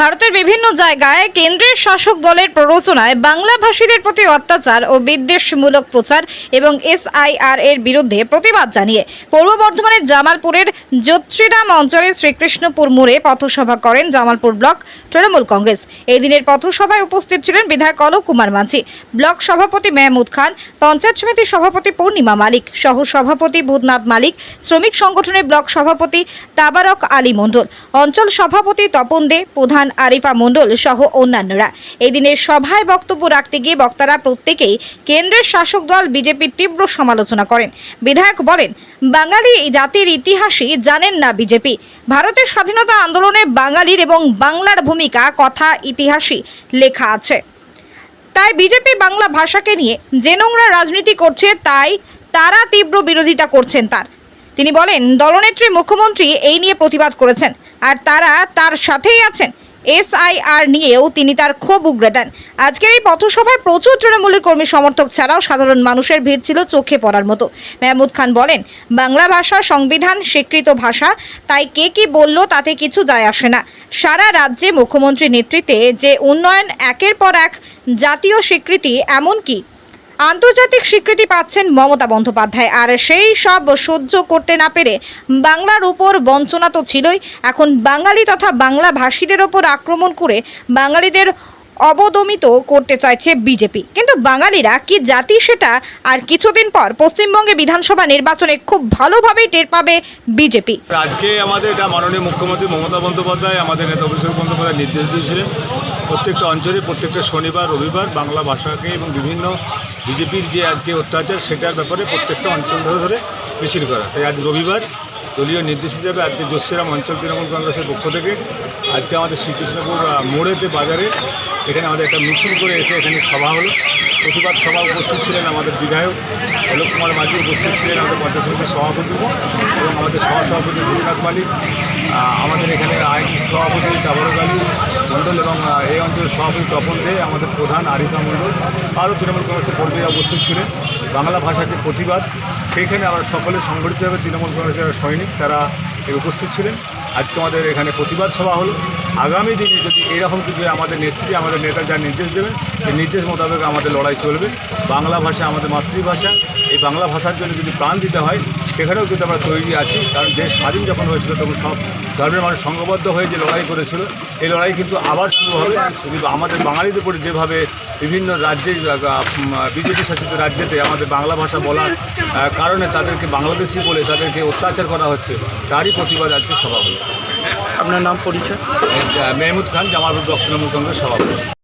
ভারতের বিভিন্ন জায়গায় কেন্দ্রের শাসক দলের প্ররোচনায় বাংলা ভাষীদের প্রতি অত্যাচার ও বিদ্বেষমূলক প্রচার এবং এসআইআর এর বিরুদ্ধে প্রতিবাদ জানিয়ে পূর্ব বর্ধমানের জামালপুরের জ্যোতিরাম অঞ্চলের শ্রীকৃষ্ণপুর মোড়ে পথসভা করেন জামালপুর ব্লক তৃণমূল কংগ্রেস। এই দিনের পথসভায় উপস্থিত ছিলেন বিধায়ক অলোক কুমার মাঝি, ব্লক সভাপতি মেহমুদ খান, পঞ্চায়েত সমিতির সভাপতি পূর্ণিমা মালিক সহ সভাপতি ভূতনাথ মালিক, শ্রমিক সংগঠনের ব্লক সভাপতি তাবারক আলী মণ্ডল, অঞ্চল সভাপতি তপন দে, প্রধান আরিফা মণ্ডল সহ অন্যান্যরা। এই দিনের সভায় বক্তব্য রাখতে গিয়ে বক্তারা প্রত্যেকেই কেন্দ্রের শাসক দল বিজেপির তীব্র সমালোচনা করেন। বিধায়ক বলেন, বাঙালি জাতির ইতিহাসই জানেন না বিজেপি। ভারতের স্বাধীনতা আন্দোলনে বাঙালির এবং বাংলার ভূমিকা, কথা, ইতিহাসই লেখা আছে। তাই বিজেপি বাংলা ভাষাকে নিয়ে যে নোংরা রাজনীতি করছে, তাই তারা তীব্র বিরোধিতা করছেন তার। তিনি বলেন, দলনেত্রী মুখ্যমন্ত্রী এই নিয়ে প্রতিবাদ করেছেন, আর তারা তার সাথেই আছেন। এসআইআর নিয়েও তিনি তার ক্ষোভ উগড়ে দেন। আজকের এই পথসভায় প্রচুর তৃণমূলের কর্মী সমর্থক ছাড়াও সাধারণ মানুষের ভিড় ছিল চোখে পড়ার মতো। মেহমুদ খান বলেন, বাংলা ভাষা সংবিধান স্বীকৃত ভাষা, তাই কে কি বলল তাতে কিছু যায় আসে না। সারা রাজ্যে মুখ্যমন্ত্রীর নেতৃত্বে যে উন্নয়ন একের পর এক জাতীয় স্বীকৃতি এমনকি আন্তর্জাতিক স্বীকৃতি পাচ্ছেন মমতা বন্দ্যোপাধ্যায়। আর সেই সব সহ্য করতে না পেরে বাংলার উপর বঞ্চনা তো ছিলই। এখন বাঙালি তথা বাংলা ভাষীদের ওপর আক্রমণ করে বাঙালিদের অবদমিত করতে চাইছে বিজেপি। কিন্তু বাঙালিরা কি জাতি সেটা আর কিছুদিন পর পশ্চিমবঙ্গে বিধানসভা নির্বাচনে খুব ভালোভাবেই টের পাবে বিজেপি। আজকে আমাদের এটা মাননীয় মুখ্যমন্ত্রী মমতা বন্দ্যোপাধ্যায় আমাদের নেতা অভিষেক বন্দ্যোপাধ্যায় নির্দেশ দিয়েছিলেন। প্রত্যেকটা অঞ্চলে, প্রত্যেকটা শনিবার, রবিবার বাংলা ভাষাকে এবং বিভিন্ন বিজেপির যে আজকে অত্যাচার, সেটার ব্যাপারে প্রত্যেকটা অঞ্চল ধরে ধরে মিছিল করা। তাই আজ রবিবার দলীয় নির্দেশ হিসাবে আজকে জোসেরাম অঞ্চল তৃণমূল কংগ্রেসের পক্ষ থেকে আজকে আমাদের শ্রীকৃষ্ণপুর মোড়েতে বাজারে এখানে আমাদের একটা মিছিল করে এসে এখানে সভা হলো। প্রতিবাদ সভা উপস্থিত ছিলেন আমাদের বিধায়ক অলোক কুমার মাঝি, উপস্থিত ছিলেন আমাদের পঞ্চায়েত সমিতির সভাপতি এবং আমাদের সহসভাপতি ভূমিনাথ মালিক এখানে আইন সভাপতি তাবরক আলী মণ্ডল এবং এই অঞ্চলের সভাপতি তপন দে, আমাদের প্রধান আরিফা মণ্ডল, আরও তৃণমূল কংগ্রেসের কর্মীরা উপস্থিত ছিলেন। বাংলা ভাষাকে প্রতিবাদ, সেইখানে আমরা সকলে সংগঠিতভাবে তৃণমূল কংগ্রেসের সৈনিক তারা উপস্থিত ছিলেন। আজকে আমাদের এখানে প্রতিবাদ সভা হলো। আগামী দিনে যদি এরকম কিছু আমাদের নেত্রী, আমাদের নেতা যা নির্দেশ দেবেন, সেই নির্দেশ মোতাবেক আমাদের লড়াই চলবে। বাংলা ভাষা আমাদের মাতৃভাষা। এই বাংলা ভাষার জন্য যদি প্রাণ দিতে হয়, সেখানেও কিন্তু আমরা তৈরি আছি। কারণ দেশ স্বাধীন যখন হয়েছিল, তখন সব ধর্মের মানুষ সংঘবদ্ধ হয়ে যে লড়াই করেছিল, এই লড়াই কিন্তু আবার শুরু হবে। কিন্তু আমাদের বাঙালিদের উপরে যেভাবে বিভিন্ন রাজ্যে বিজেপি শাসিত রাজ্যেতে আমাদের বাংলা ভাষা বলার কারণে তাদেরকে বাংলাদেশি বলে তাদেরকে অত্যাচার করা হচ্ছে, তারই প্রতিবাদ আজকে সভা হলো। আপনার নাম পরিচয়? মেহমুদ খান জামালপুর ব্লক তৃণমূল কংগ্রেস সভাপতি।